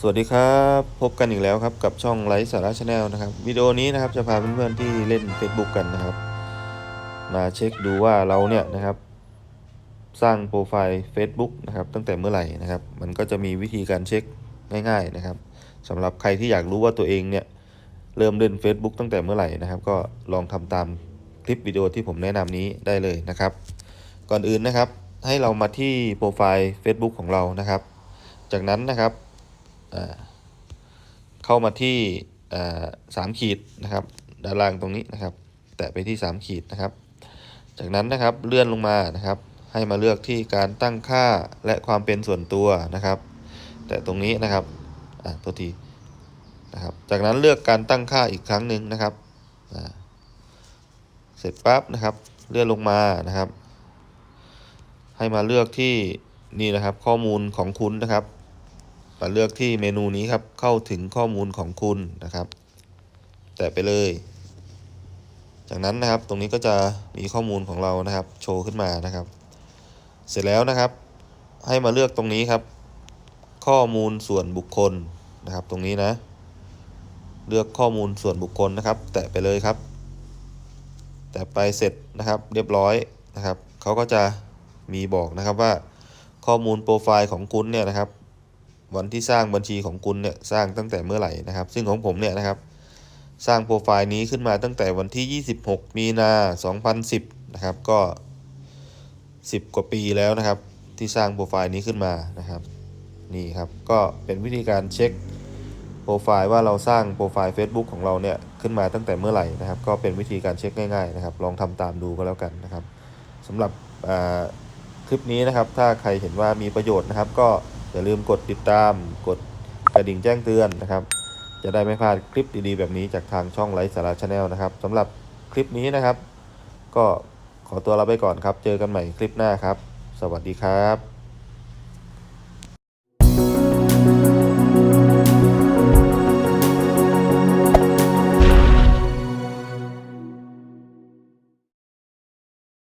สวัสดีครับ พบกันอีกแล้วครับกับช่องไลฟ์สาระชาแนลนะครับวิดีโอนี้นะครับจะพาเพื่อนๆที่เล่น Facebook กันนะครับ มาเช็คดูว่าเราเนี่ยนะครับ สร้างโปรไฟล์ Facebook นะครับตั้งแต่เมื่อไหร่นะครับ มันก็จะมีวิธีการเช็คง่าย ๆนะครับสำหรับใครที่อยากรู้ว่าตัวเองเนี่ยเริ่มเล่น Facebook ตั้งแต่เมื่อไหร่นะครับ ก็ลองทำตามคลิปวิดีโอที่ผมแนะนำนี้ได้เลยนะครับ ก่อนอื่นนะครับให้เรามาที่โปรไฟล์ Facebook ของเรานะครับ จากนั้นนะครับ เข้ามาที่สามขีดนะครับ ด้านล่างตรงนี้นะครับ แตะไปที่ 3 ขีดนะครับ จากนั้นนะครับเลื่อนลงมานะครับ ให้มาเลือกที่การตั้งค่าและความเป็นส่วนตัวนะครับ แต่ตรงนี้นะครับอ่าตัวทีนะครับ จากนั้นเลือกการตั้งค่าอีกครั้งหนึ่งนะครับเสร็จปั๊บนะครับ เลื่อนลงมานะครับ ให้มาเลือกที่นี่นะครับ ข้อมูลของคุณนะครับ มาเลือกที่เมนูนี้ครับ เข้าถึงข้อมูลของคุณนะครับ แตะไปเลย จากนั้นนะครับ ตรงนี้ก็จะมีข้อมูลของเรานะครับ โชว์ขึ้นมานะครับ เสร็จแล้วนะครับ ให้มาเลือกตรงนี้ครับ ข้อมูลส่วนบุคคลนะครับ ตรงนี้นะ เลือกข้อมูลส่วนบุคคลนะครับ แตะไปเลยครับ แตะไปเสร็จนะครับ เรียบร้อยนะครับเขาก็จะมีบอกนะครับว่าข้อมูลโปรไฟล์ของคุณเนี่ยนะครับ วันที่สร้างบัญชีของคุณเนี่ยสร้างตั้งแต่เมื่อไหร่นะครับ ซึ่งของผมเนี่ยนะครับ สร้างโปรไฟล์นี้ขึ้นมาตั้งแต่วันที่ 26 มีนา 2010 นะครับ ก็ 10 กว่าปีแล้วนะครับ ที่สร้างโปรไฟล์นี้ขึ้นมานะครับนี่ครับก็เป็นวิธีการเช็คโปรไฟล์ว่าเราสร้างโปรไฟล์ Facebook ของเราเนี่ยขึ้นมาตั้งแต่เมื่อไหร่นะครับ ก็เป็นวิธีการเช็คง่ายๆนะครับ ลองทำตามดูก็แล้วกันนะครับสำหรับคลิปนี้นะครับ ถ้าใครเห็นว่ามีประโยชน์นะครับก็ อย่าลืมกดติดตามกดกระดิ่งแจ้งเตือนนะครับ จะได้ไม่พลาดคลิปดีๆ แบบนี้จากทางช่องไลฟ์สาระชาแนลนะครับสำหรับคลิปนี้นะครับ ก็ขอตัวลาไปก่อนครับ เจอกันใหม่คลิปหน้าครับ สวัสดีครับ